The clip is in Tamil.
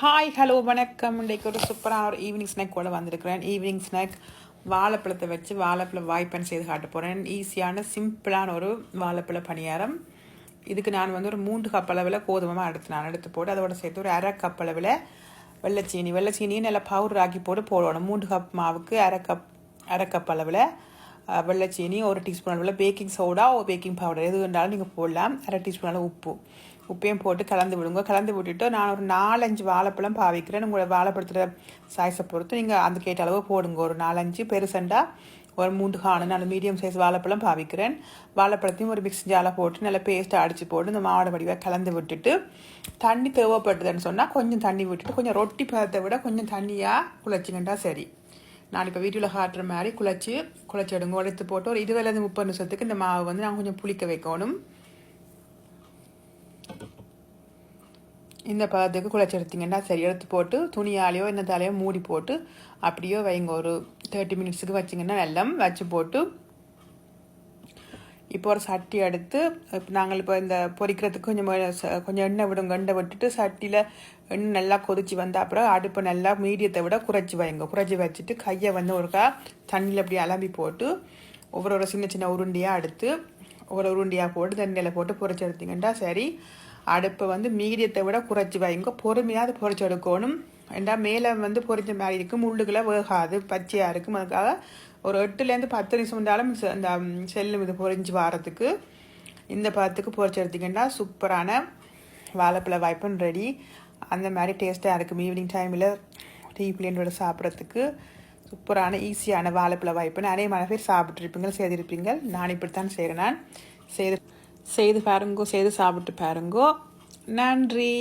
ஹாய் ஹலோ வணக்கம். இன்றைக்கு ஒரு சூப்பரான ஒரு ஈவினிங் ஸ்நாக் கூட வந்திருக்கிறேன். ஈவினிங் ஸ்நாக் வாழைப்பழத்தை வச்சு வாழைப்பழ வாய்ப்பன் செய்து காட்ட போகிறேன் ஈஸியான சிம்பிளான ஒரு வாழைப்பழ பணியாரம். இதுக்கு நான் வந்து ஒரு மூன்று கப் அளவில் கோதுமமாக எடுத்து நான் எடுத்து போட்டு அதோட சேர்த்து ஒரு அரை கப் அளவில் வெள்ளைச்சீனி வெள்ளைச்சீனியை நல்லா பவுடர் ஆக்கி போட்டு போடணும். மூன்று கப் மாவுக்கு அரை கப் அரை கப் அளவில் வெள்ளைச்சீனி ஒரு டீஸ்பூன் அளவில் பேக்கிங் சோடா ஒரு பேக்கிங் பவுடர் எது வேண்டாலும் நீங்கள் போடலாம். அரை டீஸ்பூன் அளவு உப்பு. உப்பையும் போட்டு கலந்து விடுங்க. கலந்து விட்டுட்டு நான் ஒரு நாலஞ்சு வாழைப்பழம் பாவிக்கிறேன். உங்களோட வாழைப்பழத்துல சைஸை பொறுத்து நீங்கள் அந்த கேட்ட அளவு போடுங்க. ஒரு நாலஞ்சு பெருசண்டா ஒரு மூன்று காணு நான் மீடியம் சைஸ் வாழைப்பழம் பாவிக்கிறேன். வாழைப்பழத்தையும் ஒரு மிக்ஸி ஜாலை போட்டு நல்லா பேஸ்ட்டை அடித்து போட்டு இந்த மாவோட வடிவாக கலந்து விட்டுட்டு தண்ணி தேவைப்படுதுன்னு சொன்னால் கொஞ்சம் தண்ணி விட்டுட்டு கொஞ்சம் ரொட்டி பதத்தை விட கொஞ்சம் தண்ணியாக குழச்சிக்கிட்டா சரி. நான் இப்போ வீட்டில் காட்டுற மாதிரி குழச்சி குழச்சி எடுங்க. உடைத்து போட்டு ஒரு இருபதுலேருந்து முப்பது நிமிஷத்துக்கு இந்த மாவு வந்து நான் கொஞ்சம் புளிக்க வைக்கணும். இந்த பதத்துக்கு குழச்செடுத்தீங்கன்னா சரி எடுத்து போட்டு துணியாலேயோ என்னத்தாலேயோ மூடி போட்டு அப்படியோ வைங்க. ஒரு தேர்ட்டி மினிட்ஸுக்கு வச்சிங்கன்னா எல்லாம் வச்சு போட்டு இப்போ ஒரு சட்டி எடுத்து இப்போ நாங்கள் இப்போ இந்த பொரிக்கிறதுக்கு கொஞ்சம் கொஞ்சம் எண்ணெய் விடும் எண்ணெய் விட்டுட்டு சட்டியில் எண்ணெய் நல்லா கொதிச்சு வந்த அப்புறம் அடுப்பை நல்லா மீடியத்தை விட குறைச்சி வைங்க. குறைச்சி வச்சுட்டு கையை வந்து ஒருக்கா தண்ணியில் அப்படி அலம்பி போட்டு ஒவ்வொரு ஒரு சின்ன சின்ன உருண்டையாக எடுத்து ஒரு உருண்டியாக போட்டு தண்ணியில் போட்டு பொரிச்சு எடுத்தீங்கன்னா சரி. அடுப்பை வந்து மீடியத்தை விட குறைச்சி வைங்க பொறுமையாக அதை எடுக்கணும். ஏண்டா மேலே வந்து பொறிஞ்ச மாதிரி இருக்கும் முள்ளுக்குள்ள வேகாது. பச்சையாக இருக்கும். அதுக்காக ஒரு எட்டுலேருந்து பத்து நிமிஷம் இருந்தாலும் இந்த செல்லு இது பொறிஞ்சு வாரத்துக்கு இந்த பழத்துக்கு பொரிச்சு எடுத்திங்கன்னா சூப்பரான வாழைப்பழ வாய்ப்பும் ரெடி அந்த மாதிரி டேஸ்ட்டாக இருக்கும். ஈவினிங் டைமில் டீ பிள்ளைங்களோட சாப்பிட்றதுக்கு. சூப்பரான ஈஸியான வாழைப்பழ வாய்ப்புன்னு மழை பேர் சாப்பிட்ருப்பீங்க செய்திருப்பீங்க நான் இப்படித்தான் செய்கிறேன் நான் செய்து செய்து பாருங்கோ செய்து சாப்பிட்டு பாருங்கோ. நன்றி.